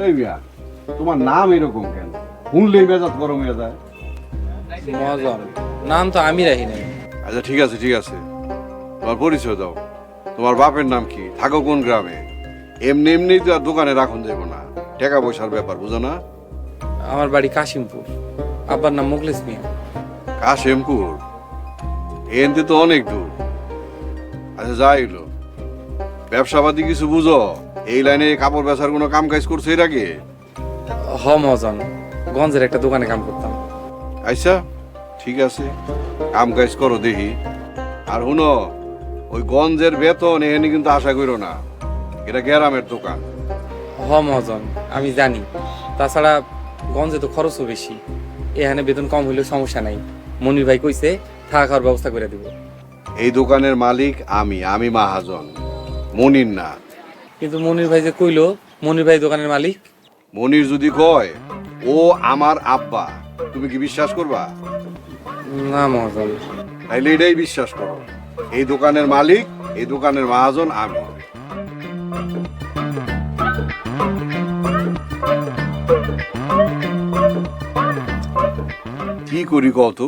এই মিয়া তোমার নাম এরকম কেন? শুনলেই মেজাজ গরম হয়ে যায়। মজন নাম তো আমি রাখি নাই। আচ্ছা ঠিক আছে ঠিক আছে। তোমার পরিচয় দাও। তোমার বাপের নাম কি? থাকো কোন গ্রামে? এমনি এমনি তো আর দোকানে রাখুন যাব না। টাকা পয়সার ব্যাপার বুঝো না? আমার বাড়ি কাশিমপুর। আব্বার নাম মুখলেস মিয়া। কাশেমপুর? এনতে তো অনেক দূর। আচ্ছা যাই হলো। ব্যবসাপাতি কিছু বুঝো? এই লাইনে কাপড় বেচার কোনো কাম কাজ করছ এর আগে হ মজন গঞ্জের একটা দোকানে কাম করতাম। আচ্ছা ঠিক আছে। কাম কাজ করো দেখি। আর শুনো ওই গঞ্জের বেতন এখানে কিন্তু আশা করো না। এটা গ্রামের দোকান। হ মজন আমি জানি। তাছাড়া গঞ্জে তো খরচও বেশি। এখানে বেতন কম হইলেও সমস্যা নাই। মনির ভাই কইছে থাকা খাওয়ার ব্যবস্থা করে দিব। এই দোকানের মালিক আমি আমি মাহাজন। মনির না। কিন্তু মনির ভাই যে কইলো মনির ভাই দোকানের মালিক। মনির যদি কয় ও আমার আব্বা তুমি কি বিশ্বাস করবা? না মজন তাইলে এটাই বিশ্বাস করো। এই দোকানের মালিক এই দোকানের মহাজন আমি। কি করি কত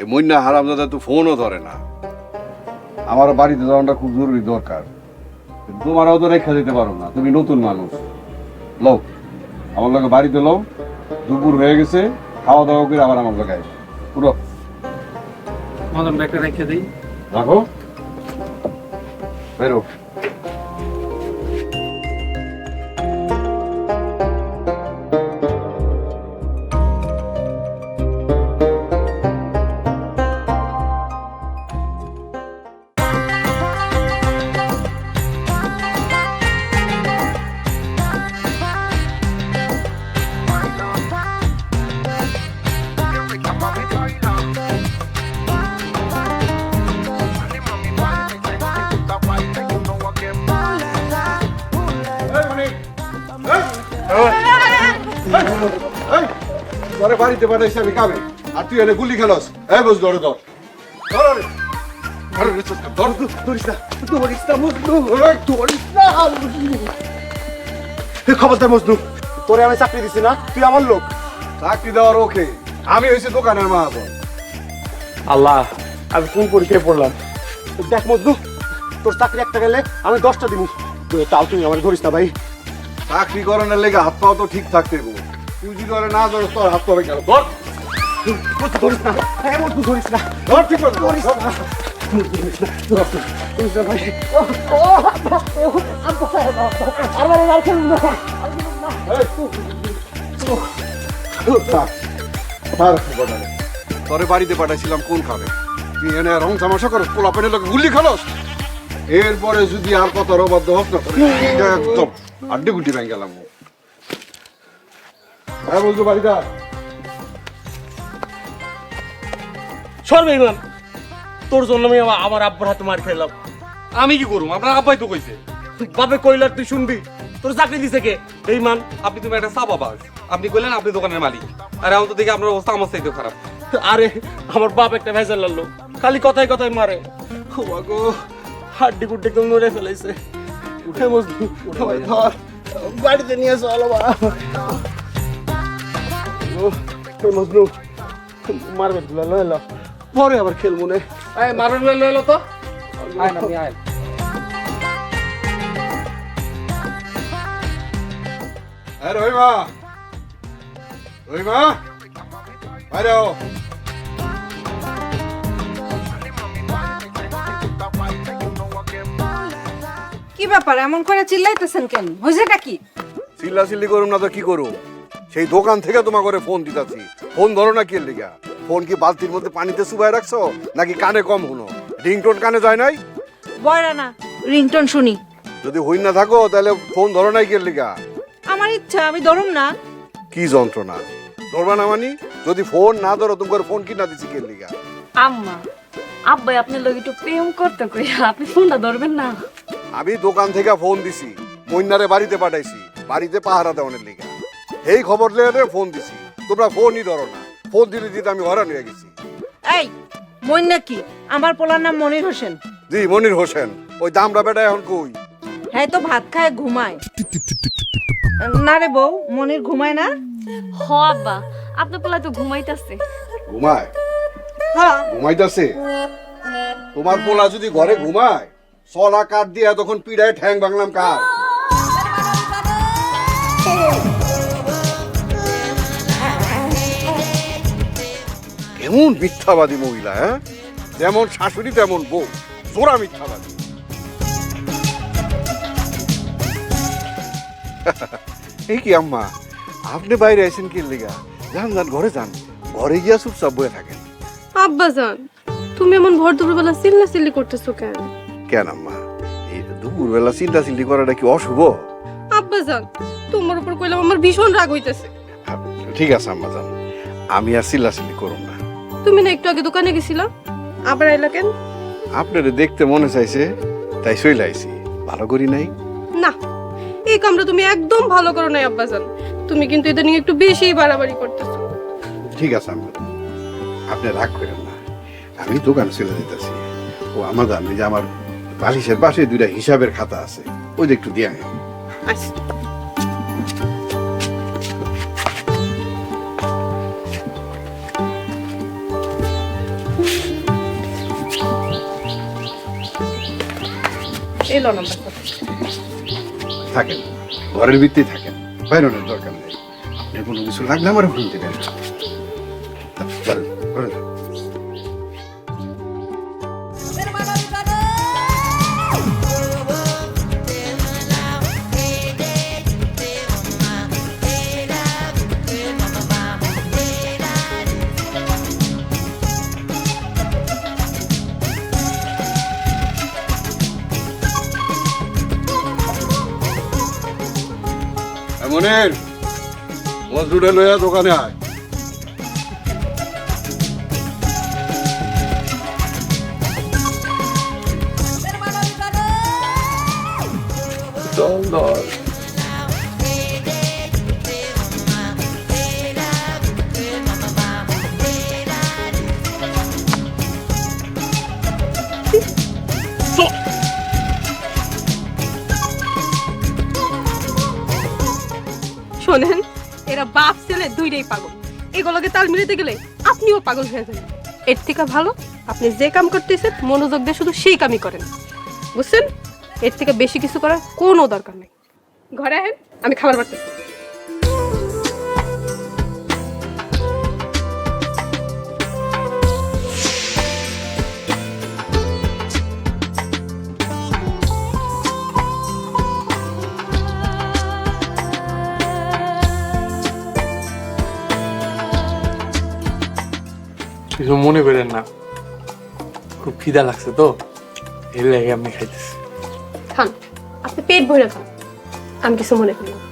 এই মন্যা হারাম দাদা তো ফোনও ধরে না। আমার বাড়িতে যাওয়াটা খুব জরুরি দরকার। তোমারও তো রেখা দিতে পারো না তুমি নতুন মানুষ। লও আমার লোকে বাড়িতে লও দুপুর হয়ে গেছে খাওয়া দাওয়া করে আবার আমার লোকে পুরো মদন ব্যাগটা রেখে দিই। রাখো। বেরো। তোরে বাড়িতে পাঠাইছি আমি কামে। আর তুই এনে গুলি খেলস। এ বস ধরে। ধর ধর রে ধর। রে ধর ধরিস না ধরিস না মজনু ধরিস না খবরদার মজনু তোরে আমি চাকরি দিছি না তুই আমার লোক। চাকরি দেওয়ার ওকে। আমি হইছি দোকানের মাহাজন আল্লাহ আমি কোন পরীক্ষায় পড়লাম? দেখ মজনু তোর চাকরি একটা গেলে আমি দশটা দিব তাও তুই আমার ধরিস না ভাই। চাকরি করানোর লেগে হাত পাও তো ঠিক থাকতে গো তুই যদি ওরে না তোর হাত পাবে কেন ধর। মজনু ধরিস না। হ্যাঁ মজনু ধরিস না। ধর ঠিক করে। ধরিস না। ধরিস না। ধরিস না। ভাই। তোরে বাড়িতে পাঠাইছিলাম কোন খাবে তুই এনে রং তামাশা করো পোলা পেনের লোক গুলি খালস? এরপরে যদি আর কত অবাধ্য হোক না একদম আড্ডি গুটি ভেঙে গেলাম। হ্যাঁ বলছো বাড়িটা তোর জন্য আমি আমার- আমার আব্বার হাতে মার খেলাম। আমি কি করুম? আপনার আব্বাই তো কইছে। বাপে কইলার তুই শুনবি। তোর চাকরি দিছে কে? এই মান আপনি তুমি একটা সাবা বাস আপনি কইলেন আপনি দোকানের মালিক। আর এখন তো দেখি আপনার অবস্থা আমার চাইতে খারাপ। আরে আমার বাপ একটা ভেজাল লাগল খালি কথায় কথায় মারে। ও গো হাড্ডি কুড্ডি একদম নড়ে ফেলাইছে। উঠে ধর বাড়িতে নিয়ে চলো বা ও, এই মজনু মারবে তুলা লয়ে লো। পরে আবার খেল মনে এই মারুন লইলো এলো তো। আয় না আয়। রহিমা। রহিমা। কি ব্যাপার এমন করে চিল্লাইতেছেন কেন? হয়েছেটা কি? চিল্লাচিল্লি করুম না তো কি করুম? সেই দোকান থেকে তোমার করে ফোন দিতাছি। ফোন ধরো না কি লিগা? ফোন কি বালতির মধ্যে পানিতে চুবাই রাখছো? নাকি কানে কম শুনো? রিংটোন কানে যায় নাই? বয়রা না রিংটন শুনি। যদি হই না থাকো তাহলে ফোন ধরো নাই কে লিগা? আমার ইচ্ছা আমি ধরুম না। কি যন্ত্রণা? ধরবা না মানি? যদি ফোন না ধরো তোমার ফোন কি না দিছি কে লিগা? আম্মা আব্বাই আপনার লোক একটু প্রেম করতে কই আপনি ফোনটা ধরবেন না। আমি দোকান থেকে ফোন দিছি। মইনারে বাড়িতে পাঠাইছি। বাড়িতে পাহারা দেওয়ানের লিগা। এই খবর লেগে ফোন দিছি। তোমরা ফোনই ধরো না। ফোন দিলে দিতে আমি হরান হয়ে গেছি। এই মইন নাকি আমার পোলার নাম মনির হোসেন। জি মনির হোসেন। ওই দামরা বেটা এখন কই? হ্যাঁ তো ভাত খায় ঘুমায়। না রে বউ মনির ঘুমায় না? হ আব্বা। আপনার পোলা তো ঘুমাইতেছে। ঘুমায়? হ্যাঁ। ঘুমাইতেছে? তোমার পোলা যদি ঘরে ঘুমায় সলা কাঠ দিয়া তখন পিড়ায় ঠ্যাং ভাঙলাম কার? কেমন মিথ্যাবাদী মহিলা হ্যাঁ? যেমন শাশুড়ি তেমন বউ। জোড়া মিথ্যাবাদী। এই কি আম্মা? আপনি বাইরে আছেন কি লেগা? যান যান ঘরে যান। ঘরে গিয়া চুপচাপ বয়ে থাকেন। আব্বাজান তুমি এমন ভর দুপুরবেলা চিল্লা চিল্লি করতেছো কেন? কেন আম্মা? এই দুপুরবেলা চিন্তা চিন্তি করাটা কি অশুভ? আব্বাজান তোমার উপর কইলাম আমার ভীষণ রাগ হইতেছে। ঠিক আছে আম্মা যান আমি আর চিল্লাচিল্লি করুন না। তুমি না একটু আগে দোকানে গেছিলা? আবার আইলা কেন? আপনারে দেখতে মনে চাইছে তাই চলে আইছি। ভালো করি নাই? না এই কামটা তুমি একদম ভালো করো নাই আব্বাজান। তুমি কিন্তু এটা নিয়ে একটু বেশি বাড়াবাড়ি করতেছো। ঠিক আছে আমি আপনি রাগ করেন না। আমি দোকানে চলে যেতেছি ও আমার জানি যে আমার বালিশের পাশে দুইটা হিসাবের খাতা আছে। ওই যে একটু দিয়ে। আচ্ছা। এলো নাম্বার থাকেন, ঘরের ভিত্তি থাকেন বাইরনের দরকার নেই। আপনি কোনো কিছু লাগলে আমার ফোন দেবেন। এমনের মজদুরে লইয়া দোকানে আয়। চল ধর। শোনেন, এরা বাপ, ছেলে দুইটাই পাগল। এগুলোকে তাল মিলাতে গেলে আপনিও পাগল হয়ে যাবেন। এর থেকে ভালো, আপনি যে কাম করতেছেন, মনোযোগ দিয়ে শুধু সেই কামই করেন। বুঝছেন? এর থেকে বেশি কিছু করার কোনো দরকার নেই। ঘরে আমি খাবার বাড়তেছি। কিছু মনে করেন না। খুব খিদা লাগছে তো, এর লাগে আমি খাইতেছি। খান, আপনি পেট ভরে খান। আমি কিছু মনে করি। না।